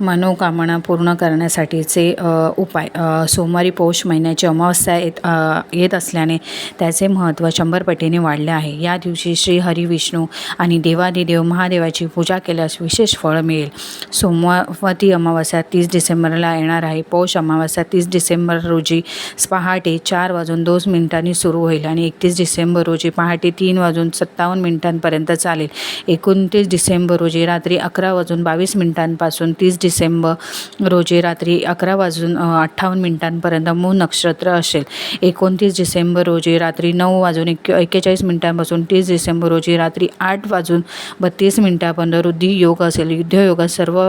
मनोकामना पूर्ण करण्यासाठीचे उपाय सोमवारी पौष महिन्याची अमावस्या येत येत असल्याने त्याचे महत्त्व शंभर पटीने वाढले आहे. या दिवशी श्री हरी विष्णू आणि देवादिदेव महादेवाची पूजा केल्यास विशेष फळ मिळेल. सोमवती अमावस्या तीस डिसेंबरला येणार आहे. पौष अमावस्या तीस डिसेंबर रोजी पहाटे चार वाजून दोन मिनिटांनी सुरू होईल आणि एकतीस डिसेंबर रोजी पहाटे तीन वाजून सत्तावन्न मिनिटांपर्यंत चालेल. एकोणतीस डिसेंबर रोजी रात्री अकरा वाजून बावीस मिनिटांपासून तीस डिसेंबर रोजी रात्री अकरा वाजून अठ्ठावन्न मिनिटांपर्यंत मूळ नक्षत्र असेल. एकोणतीस डिसेंबर रोजी रात्री नऊ वाजून एक एक्केचाळीस मिनिटांपासून तीस डिसेंबर रोजी रात्री आठ वाजून बत्तीस मिनिटापर्यंत रुद्धी योग असेल. युद्धयोगात सर्व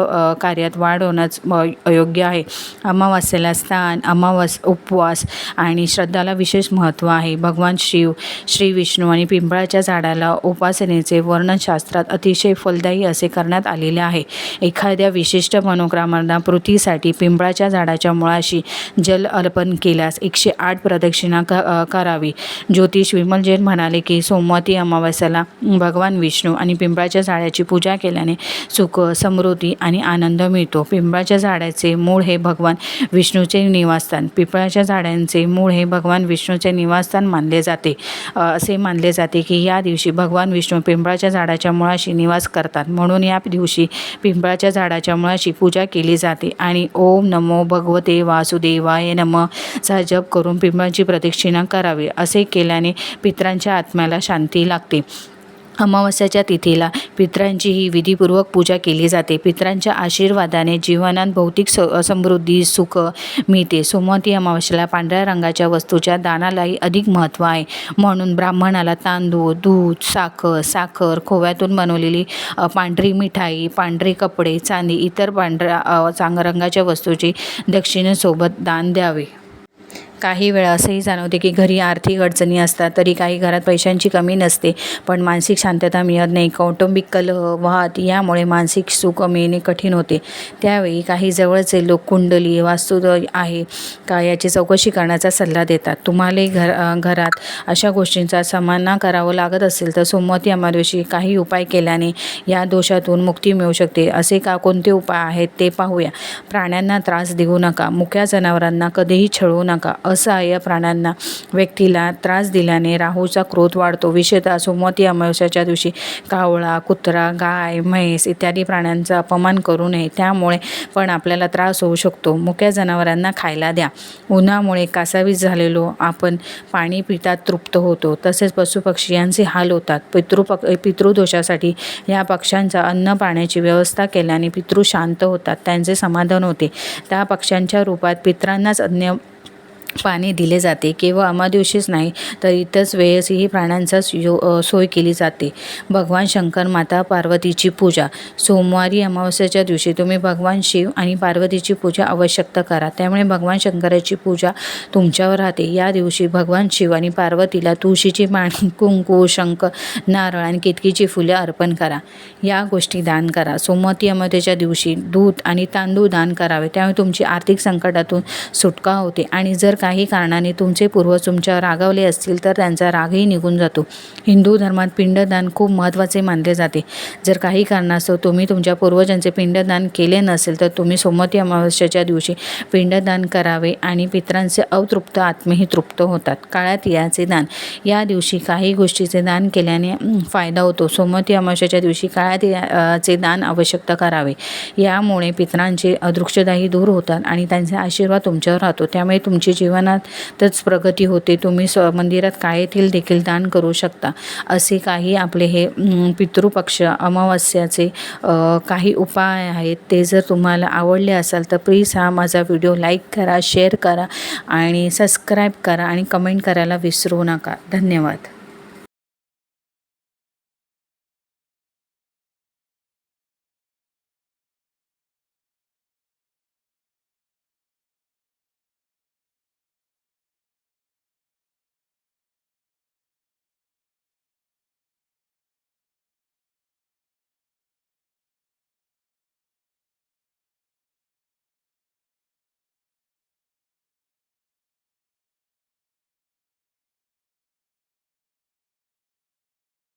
कार्यात वाढ होण्यास अयोग्य योग्य आहे. अमावास्येला स्थान अमावास उपवास आणि श्रद्धाला विशेष महत्त्व आहे. भगवान शिव श्री विष्णू आणि पिंपळाच्या झाडाला उपासनेचे वर्णनशास्त्रात अतिशय फलदायी असे करण्यात आलेले आहे. एखाद्या विशिष्ट मनोकामना पृथ्वीसाठी पिंपळाच्या झाडाच्या मुळाशी जल अर्पण केल्यास एकशे आठ प्रदक्षिणा क करावी. ज्योतिष विमल जैन म्हणाले की सोमवती अमावस्याला भगवान विष्णू आणि पिंपळाच्या झाडाची पूजा केल्याने सुख समृद्धी आणि आनंद मिळतो. पिंपळाच्या झाडाचे मूळ हे भगवान विष्णूचे निवासस्थान. पिंपळाच्या झाडांचे मूळ हे भगवान विष्णूचे निवासस्थान मानले जाते. असे मानले जाते की या दिवशी भगवान विष्णू पिंपळाच्या झाडाच्या मुळाशी निवास करतात. म्हणून या दिवशी पिंपळाच्या झाडाच्या मुळाशी पूजा केली जाते. आणि ओम नमो भगवते वासुदेवाय नम. चा जप करून पिंबाची प्रदक्षिणा करावी असे केल्याने पितरांच्या आत्म्याला शांती लागते. अमावस्याच्या तिथीला पितरांची ही विधीपूर्वक पूजा केली जाते. पित्रांच्या आशीर्वादाने जीवनात भौतिक स समृद्धी सुख मिळते. सोमवती अमावस्येला पांढऱ्या रंगाच्या वस्तूच्या दानालाही अधिक महत्त्व आहे. म्हणून ब्राह्मणाला तांदूळ दूध साखर साखर खोव्यातून बनवलेली पांढरी मिठाई पांढरे कपडे चांदी इतर पांढऱ्या चांग रंगाच्या वस्तूची दक्षिणेसोबत दान द्यावे. काही वेळा असंही जाणवते की घरी आर्थिक अडचणी असतात तरी काही घरात पैशांची कमी नसते. पण मानसिक शांतता मिळत नाही. कौटुंबिक कलह वाद यामुळे मानसिक सुख मिळणे कठीण होते. त्यावेळी काही जवळचे लोक कुंडली वास्तू आहे का याची चौकशी करण्याचा सल्ला देतात. तुम्हालाही घर घरात अशा गोष्टींचा सामना करावा लागत असेल तर सोमवती अमावस्येशी काही उपाय केल्याने या दोषातून मुक्ती मिळू शकते. असे का कोणते उपाय आहेत ते पाहूया. प्राण्यांना त्रास देऊ नका. मुक्या जनावरांना कधीही छळवू नका. असहाय्य प्राण्यांना व्यक्तीला त्रास दिल्याने राहूचा क्रोध वाढतो. विशेषतः सोमवती अमावस्याच्या दिवशी कावळा कुत्रा गाय म्हैस इत्यादी प्राण्यांचा अपमान करू नये. त्यामुळे पण आपल्याला त्रास होऊ शकतो. मुक्या जनावरांना खायला द्या. उन्हामुळे कासावीस झालेलो आपण पाणी पितात तृप्त होतो. तसेच पशुपक्षी यांचे हाल होतात. पितृपक पितृदोषासाठी या पक्ष्यांचा अन्न पाण्याची व्यवस्था केल्याने पितृ शांत होतात. त्यांचे समाधान होते. त्या पक्ष्यांच्या रूपात पितरांनाच अन्न पाणी दिले जाते केवळ अमादिवशीच नाही तर इतरच वेळेसही प्राण्यांचा यो सोय केली जाते. भगवान शंकर माता पार्वतीची पूजा. सोमवारी अमावस्याच्या दिवशी तुम्ही भगवान शिव आणि पार्वतीची पूजा आवश्यकता करा. त्यामुळे भगवान शंकराची पूजा तुमच्यावर राहते. या दिवशी भगवान शिव आणि पार्वतीला तुळशीची पाणी कुंकू शंख नारळ आणि केतकीची फुले अर्पण करा. या गोष्टी दान करा. सोमवती अमावस्याच्या दिवशी दूध आणि तांदूळ दान करावे. त्यामुळे तुमची आर्थिक संकटातून सुटका होते. आणि जर का काही कारणाने तुमचे पूर्वज तुमच्यावर रागावले असतील तर त्यांचा रागही निघून जातो. हिंदू धर्मात पिंडदान खूप महत्त्वाचे मानले जाते. जर काही कारणास्तव तुम्ही तुमच्या पूर्वजांचे पिंडदान केले नसेल तर तुम्ही सोमवती अमावस्याच्या दिवशी पिंडदान करावे आणि पित्रांचे अतृप्त आत्मेही तृप्त होतात. काळ्या तिळाचे दान. या दिवशी काही गोष्टीचे दान केल्याने फायदा होतो. सोमवती अमावस्याच्या दिवशी काळ्या तिळाचे दान आवश्यकता करावे. यामुळे पितरांचे अदृक्षदाही दूर होतात आणि त्यांचा आशीर्वाद तुमच्यावर राहतो. त्यामुळे तुमचे जीवन जीवनातच प्रगती होते. तुम्ही स्व मंदिरात कायेतील देखील दान करू शकता. असे काही आपले हे पितृपक्ष अमावस्याचे काही उपाय आहेत. ते जर तुम्हाला आवडले असाल तर प्लीज हा माझा व्हिडिओ लाईक करा शेअर करा आणि सबस्क्राईब करा आणि कमेंट करायला विसरू नका. धन्यवाद.